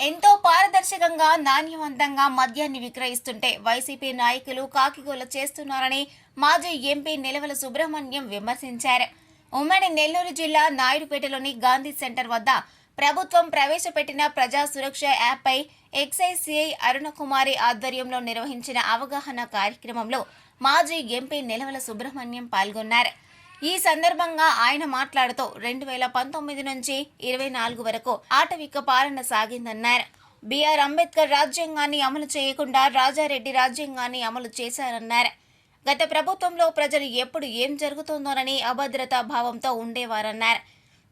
ఎంతో పారదర్శకంగా నాణ్యవంతంగా మద్యాన్ని విక్రయిస్తుంటే వైసీపీ నాయకులు కాకిగోల చేస్తున్నారని మాజీ ఎంపీ నిలవల సుబ్రహ్మణ్యం విమర్శించారు. ఉమ్మడి నెల్లూరు జిల్లా నాయుడుపేటలోని గాంధీ సెంటర్ వద్ద ప్రభుత్వం ప్రవేశపెట్టిన ప్రజా సురక్ష యాప్పై ఎక్సైజ్ సిఐ అరుణకుమారి ఆధ్వర్యంలో నిర్వహించిన అవగాహన కార్యక్రమంలో మాజీ ఎంపీ నిలవల సుబ్రహ్మణ్యం పాల్గొన్నారు. ఈ సందర్భంగా ఆయన మాట్లాడుతూ రెండు వేల పంతొమ్మిది నుంచి ఇరవై నాలుగు వరకు ఆటవిక పాలన సాగిందన్నారు. బిఆర్ అంబేద్కర్ రాజ్యాంగాన్ని అమలు చేయకుండా రాజారెడ్డి రాజ్యాంగాన్ని అమలు చేశారన్నారు. గత ప్రభుత్వంలో ప్రజలు ఎప్పుడు ఏం జరుగుతుందోనని అభద్రతా భావంతో ఉండేవారన్నారు.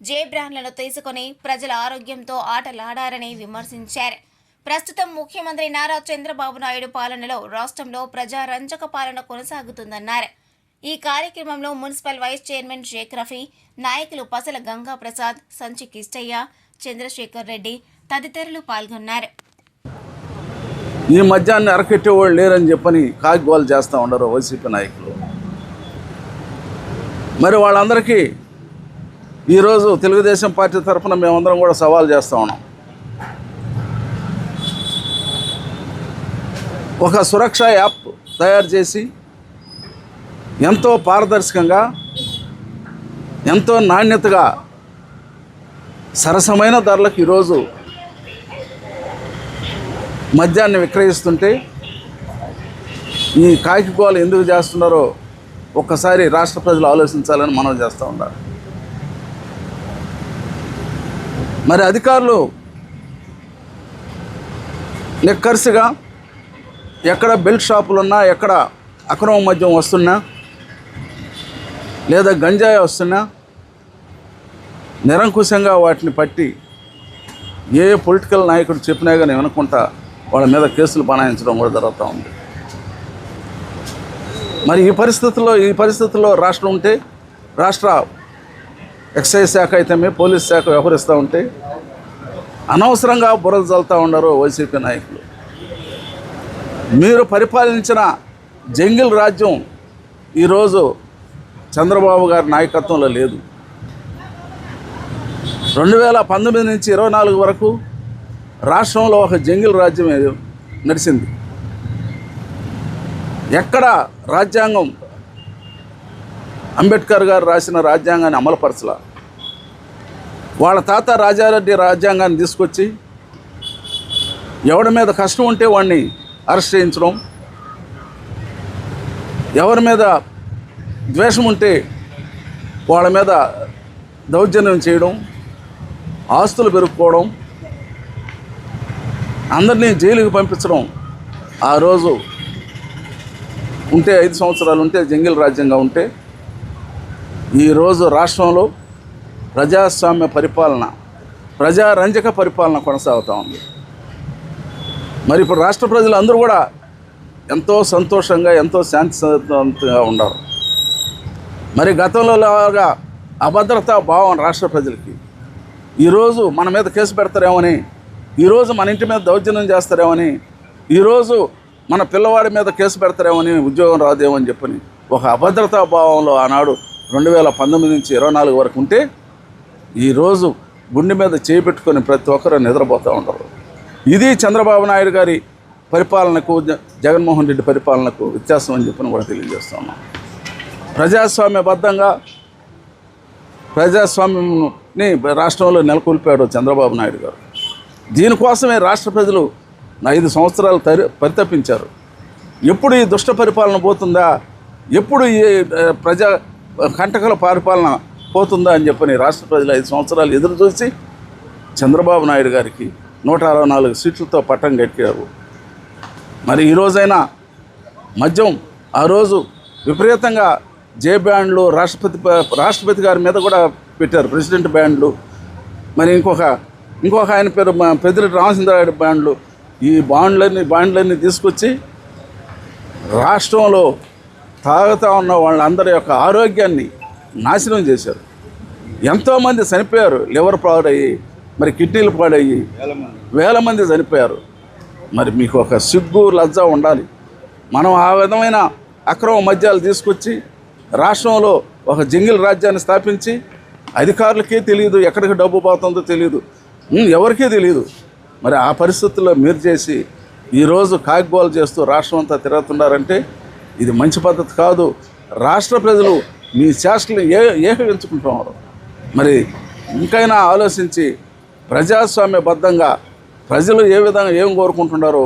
జే బ్రాండ్లను తీసుకుని ప్రజల ఆరోగ్యంతో ఆటలాడారని విమర్శించారు. ప్రస్తుతం ముఖ్యమంత్రి నారా చంద్రబాబు నాయుడు పాలనలో రాష్ట్రంలో ప్రజారంజక పాలన కొనసాగుతుందన్నారు. ఈ కార్యక్రమంలో municipal vice chairman Shaik Rafi నాయకులు పసల గంగా ప్రసాద్ సంచి కిష్టయ్య చంద్రశేఖర్ రెడ్డి తదితరులు పాల్గొన్నారు. ఈ మద్యాన్ని అరకెట్టేవాళ్ళు లేరని చెప్పని కాగిగోలు చేస్తూ ఉండరు వైసీపీ నాయకులు. మరి వాళ్ళందరికీ ఈరోజు తెలుగుదేశం పార్టీ తరఫున మేమందరం కూడా సవాల్ చేస్తూ ఉన్నాం. ఒక సురక్ష యాప్ తయారు చేసి ఎంతో పారదర్శకంగా ఎంతో నాణ్యతగా సరసమైన ధరలకు ఈరోజు మద్యాన్ని విక్రయిస్తుంటే ఈ కాకిగోలు ఎందుకు చేస్తున్నారో ఒక్కసారి రాష్ట్ర ప్రజలు ఆలోచించాలని మనం చేస్తూ ఉండాలి మరి అధికారులు నిక్కర్సిగా ఎక్కడ బెల్ట్ షాపులు ఉన్నా ఎక్కడ అక్రమ మద్యం వస్తున్నా లేదా గంజాయి వస్తున్నా నిరంకుశంగా వాటిని పట్టి ఏ పొలిటికల్ నాయకుడు చెప్పినా కానీ వినకుండా వాళ్ళ మీద కేసులు బనాయించడం కూడా జరుగుతూ ఉంది. మరి ఈ పరిస్థితుల్లో ఈ పరిస్థితుల్లో రాష్ట్రం ఉంటే రాష్ట్ర ఎక్సైజ్ శాఖ అయితేమే పోలీస్ శాఖ వ్యవహరిస్తూ ఉంటే అనవసరంగా బురద చల్లుతూ ఉన్నారు వైసీపీ నాయకులు. మీరు పరిపాలించిన జంగిల్ రాజ్యం ఈరోజు చంద్రబాబు గారి నాయకత్వంలో లేదు. రెండు వేల పంతొమ్మిది నుంచి ఇరవై నాలుగు వరకు రాష్ట్రంలో ఒక జంగిల్ రాజ్యం నడిచింది. ఎక్కడ రాజ్యాంగం అంబేద్కర్ గారు రాసిన రాజ్యాంగాన్ని అమలుపరచలా. వాళ్ళ తాత రాజారెడ్డి రాజ్యాంగాన్ని తీసుకొచ్చి ఎవడి మీద కష్టం ఉంటే వాడిని అరెస్ట్ చేయించడం ఎవరి మీద ద్వేషం ఉంటే వాళ్ళ మీద దౌర్జన్యం చేయడం ఆస్తులు పెరుక్కోవడం అందరినీ జైలుకి పంపించడం ఆ రోజు ఉంటే ఐదు సంవత్సరాలు ఉంటే జంగిల్ రాజ్యంగా ఉంటే ఈరోజు రాష్ట్రంలో ప్రజాస్వామ్య పరిపాలన ప్రజారంజక పరిపాలన కొనసాగుతూ ఉంది. మరి ఇప్పుడు రాష్ట్ర ప్రజలు అందరూ కూడా ఎంతో సంతోషంగా ఎంతో శాంతివంతంగా ఉన్నారు. మరి గతంలో లాగా అభద్రతా భావం రాష్ట్ర ప్రజలకి. ఈరోజు మన మీద కేసు పెడతారేమని ఈరోజు మన ఇంటి మీద దౌర్జన్యం చేస్తారేమని ఈరోజు మన పిల్లవాడి మీద కేసు పెడతారేమని ఉద్యోగం రాదేమని చెప్పని ఒక అభద్రతా భావంలో ఆనాడు రెండు వేల పంతొమ్మిది నుంచి ఇరవై నాలుగు వరకు ఉంటే ఈరోజు గుండె మీద చేయి ప్రతి ఒక్కరూ నిద్రపోతూ ఉంటారు. ఇది చంద్రబాబు నాయుడు గారి పరిపాలనకు జ- జగన్మోహన్ రెడ్డి పరిపాలనకు వ్యత్యాసం అని చెప్పి కూడా తెలియజేస్తున్నాం ప్రజాస్వామ్యబద్ధంగా ప్రజాస్వామ్యంని రాష్ట్రంలో నెలకొల్పాడు చంద్రబాబు నాయుడు గారు. దీనికోసమే రాష్ట్ర ప్రజలు ఐదు సంవత్సరాలు తరి పరితపించారు. ఎప్పుడు ఈ దుష్ట పరిపాలన పోతుందా? ఎప్పుడు ఈ ప్రజా కంటకల పరిపాలన పోతుందా అని చెప్పని రాష్ట్ర ప్రజలు ఐదు సంవత్సరాలు ఎదురు చూసి చంద్రబాబు నాయుడు గారికి నూట అరవై నాలుగు సీట్లతో పట్టం కట్టారు. మరి ఈరోజైనా మద్యం ఆ రోజు విపరీతంగా జే బ్యాండ్లు రాష్ట్రపతి రాష్ట్రపతి గారి మీద కూడా పెట్టారు ప్రెసిడెంట్ బ్యాండ్లు. మరి ఇంకొక ఇంకొక ఆయన పేరు మా పెద్దిరెడ్డి రామచంద్రారెడ్డి బ్యాండ్లు. ఈ బాండ్లన్నీ బాండ్లన్నీ తీసుకొచ్చి రాష్ట్రంలో తాగుతూ ఉన్న వాళ్ళందరి యొక్క ఆరోగ్యాన్ని నాశనం చేశారు. ఎంతోమంది చనిపోయారు లివర్ పాడయ్యి మరి కిడ్నీలు పాడయ్యి వేల మంది చనిపోయారు. మరి మీకు ఒక సిగ్గు లజ్జ ఉండాలి. మనం ఆ విధమైన అక్రమ మద్యాలు తీసుకొచ్చి రాష్ట్రంలో ఒక జంగిల్ రాజ్యాన్ని స్థాపించి అధికారులకే తెలియదు ఎక్కడికి డబ్బు పోతుందో తెలియదు ఎవరికీ తెలియదు మరి ఆ పరిస్థితుల్లో మీరు చేసి ఈరోజు కాగ్గోలు చేస్తూ రాష్ట్రం అంతా తిరుగుతున్నారంటే ఇది మంచి పద్ధతి కాదు. రాష్ట్ర ప్రజలు మీ చేష్టలు ఏ ఏకగించుకుంటున్నారు? మరి ఇంకైనా ఆలోచించి ప్రజాస్వామ్యబద్ధంగా ప్రజలు ఏ విధంగా ఏం కోరుకుంటున్నారో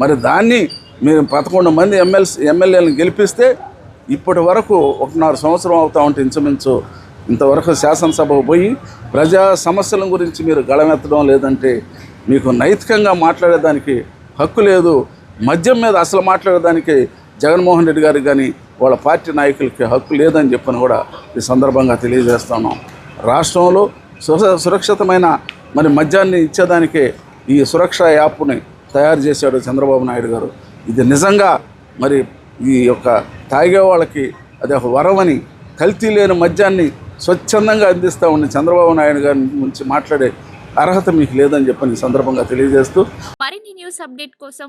మరి దాన్ని మీరు పదకొండు మంది ఎమ్మెల్సీ ఎమ్మెల్యేలను గెలిపిస్తే ఇప్పటి వరకు ఒకన్నర సంవత్సరం అవుతా ఉంటే ఇంచుమించు ఇంతవరకు శాసనసభకు పోయి ప్రజా సమస్యల గురించి మీరు గళమెత్తడం లేదంటే మీకు నైతికంగా మాట్లాడేదానికి హక్కు లేదు. మద్యం మీద అసలు మాట్లాడేదానికి జగన్మోహన్ రెడ్డి గారికి కానీ వాళ్ళ పార్టీ నాయకులకి హక్కు లేదని చెప్పని కూడా ఈ సందర్భంగా తెలియజేస్తున్నాం రాష్ట్రంలో సురక్షితమైన మరి మద్యాన్ని ఇచ్చేదానికే ఈ సురక్ష యాప్ని తయారు చేశాడు చంద్రబాబు నాయుడు గారు. ఇది నిజంగా మరి ఈ యొక్క తాగే వాళ్ళకి అది ఒక వరమని కల్తీ లేని మద్యాన్ని స్వచ్ఛందంగా అందిస్తూ ఉన్న చంద్రబాబు నాయుడు గారి నుంచి మాట్లాడే అర్హత మీకు లేదని చెప్పని సందర్భంగా తెలియజేస్తూ మరిన్ని న్యూస్ అప్డేట్ కోసం